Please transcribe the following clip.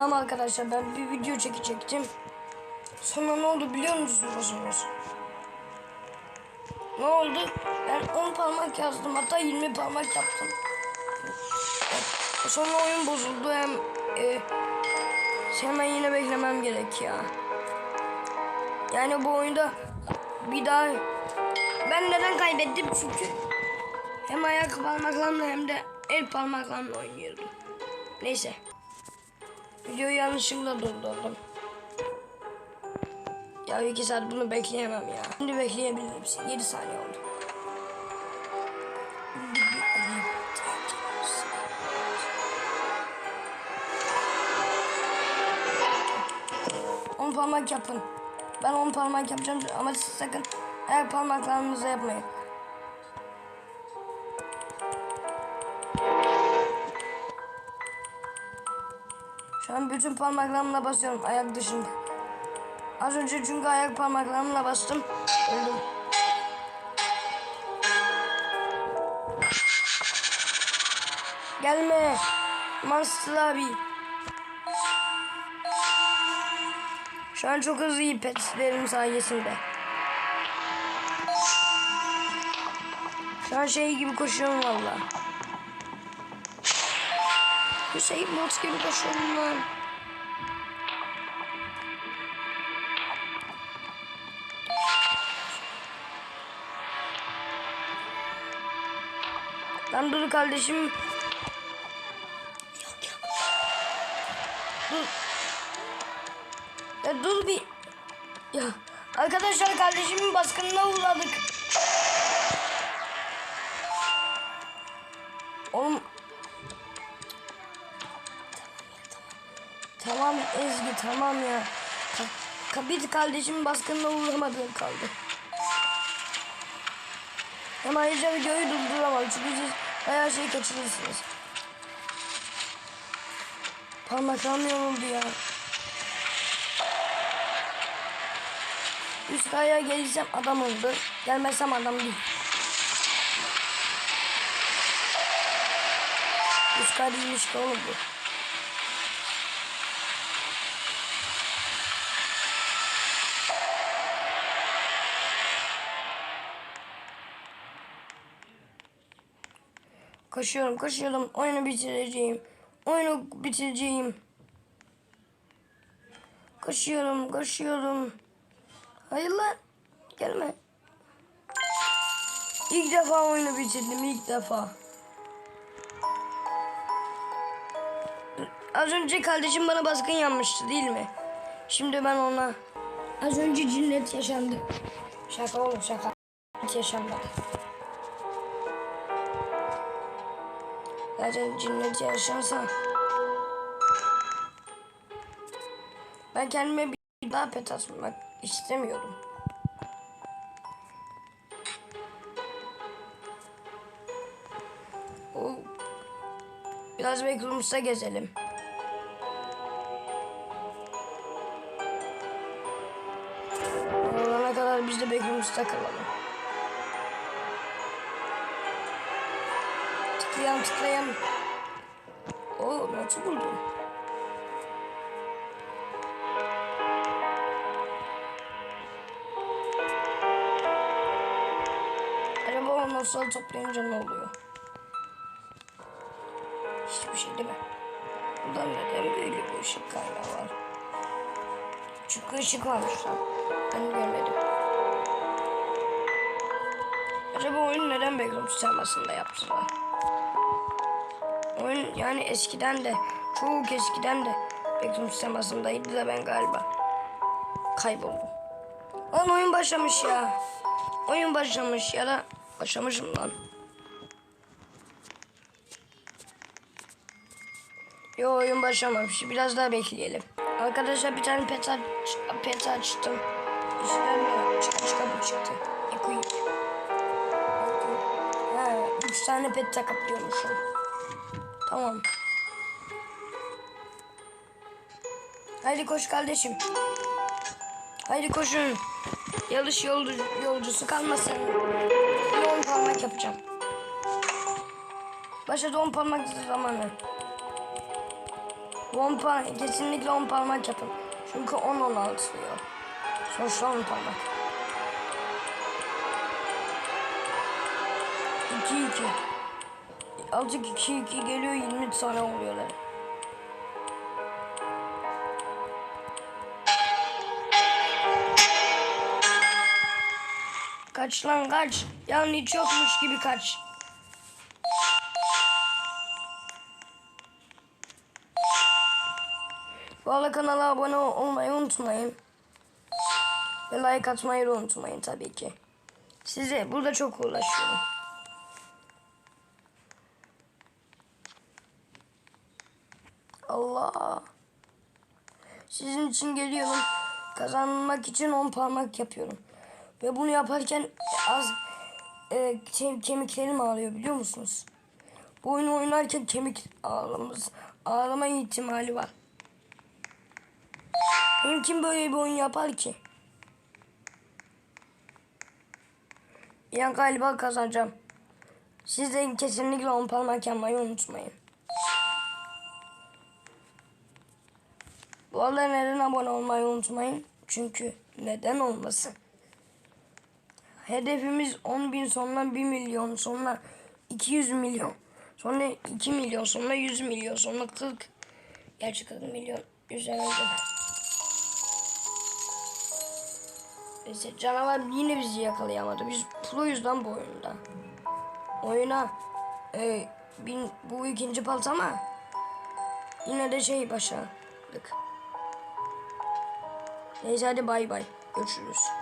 Ama arkadaşlar ben bir video çekecektim. Sonra ne oldu biliyor musunuz? Ne oldu? Ben 10 parmak yazdım hatta 20 parmak yaptım. Sonra oyun bozuldu hem e, hemen yine beklemem gerek ya. Yani bu oyunda bir daha ben neden kaybettim çünkü hem ayak parmaklarımla hem de el parmaklarımla oynuyordum. Neyse. Videoyu yanlışlıkla durdurdum. Ya iki saat bunu bekleyemem ya. Şimdi bekleyebilir misin? 7 saniye oldu. On parmak yapın. Ben on parmak yapacağım ama siz sakın ayak parmaklarınızla yapmayın. Şu an bütün parmaklarımla basıyorum ayak dışında. Az önce çünkü ayak parmaklarımla bastım. Öldüm. Gelme. Monster abi. Şu an çok hızlıyım petlerim sayesinde. Şu an şey gibi koşuyorum valla. Hüseyin Bolt gibi koşuyorum lan. Lan dur kardeşim. Dur. Ya dur bir. Ya arkadaşlar kardeşimin baskınına uğradık. Oğlum. Tamam Ezgi tamam ya. Ka Kabit kardeşimin baskınına uğramadığım kaldı. Hem ayrıca videoyu durduramam çünkü siz bayağı şey kaçırırsınız. Parmaklarım yoruldu ya. Üst ayağa gelirsem adam oldu. Gelmezsem adam değil. Üst kaya değilmiş ki oğlum. Koşuyorum koşuyorum oyunu bitireceğim. Oyunu bitireceğim. Koşuyorum koşuyorum. Hayır. Gelme. İlk defa oyunu bitirdim ilk defa. Az önce kardeşim bana baskın yapmıştı değil mi? Şimdi ben ona... Az önce cinnet yaşandı. Şaka oğlum şaka. Hiç yaşanmadı. Zaten cinnet yaşansa... Ben kendime bir daha pet atmak istemiyordum. O Biraz Backrooms'ta gezelim. Olana kadar biz de Backrooms'ta kalalım. Tıklayan tıklayan. O nasıl buldun? Acaba o nasıl toplayınca ne oluyor? Hiçbir şey değil mi? Burada neden böyle bir ışık kaynağı var? Çünkü ışık varmış lan. Ben görmedim. Acaba oyun neden background sistemasında yaptılar? Oyun yani eskiden de çok eskiden de background sistemasındaydı da ben galiba kayboldum. Lan oyun başlamış ya. Oyun başlamış ya da başlamışım lan. Yo oyun başlamamış. Biraz daha bekleyelim. Arkadaşlar bir tane pet, aç, pet açtım. İşte ne? Çık çık bu çıktı. Ekuik. Ha, üç tane pet takabiliyormuşum. Tamam. Haydi koş kardeşim. Haydi koşun. Yarış yolcu, yolcusu kalmasın. Bir on parmak yapacağım. Başladı on parmak zamanı. On par kesinlikle 10 parmak yapın. Çünkü 10 16 diyor. Sonuçta 10 parmak. 2 2. Azıcık 2 2 geliyor 20 tane oluyorlar. Kaç lan kaç. Yani hiç gibi kaç. Arada kanala abone ol- olmayı unutmayın. Ve like atmayı unutmayın tabii ki. Size burada çok uğraşıyorum. Allah. Sizin için geliyorum. Kazanmak için 10 parmak yapıyorum. Ve bunu yaparken az e, ke- kemiklerim ağrıyor biliyor musunuz? Bu oyunu oynarken kemik ağrımız, ağrıma ihtimali var. Benim kim böyle bir oyun yapar ki? Ya galiba kazanacağım. Siz de kesinlikle 10 parmak yapmayı unutmayın. Bu arada neden abone olmayı unutmayın? Çünkü neden olmasın? Hedefimiz 10 bin sonra 1 milyon sonra 200 milyon sonra 2 milyon sonra 100 milyon sonra 40 gerçi 40 milyon üzerinde. Neyse canavar yine bizi yakalayamadı. Biz proyuz lan bu oyunda. Oyuna e, bin, bu ikinci part ama yine de şey başardık. Neyse hadi bay bay. Görüşürüz.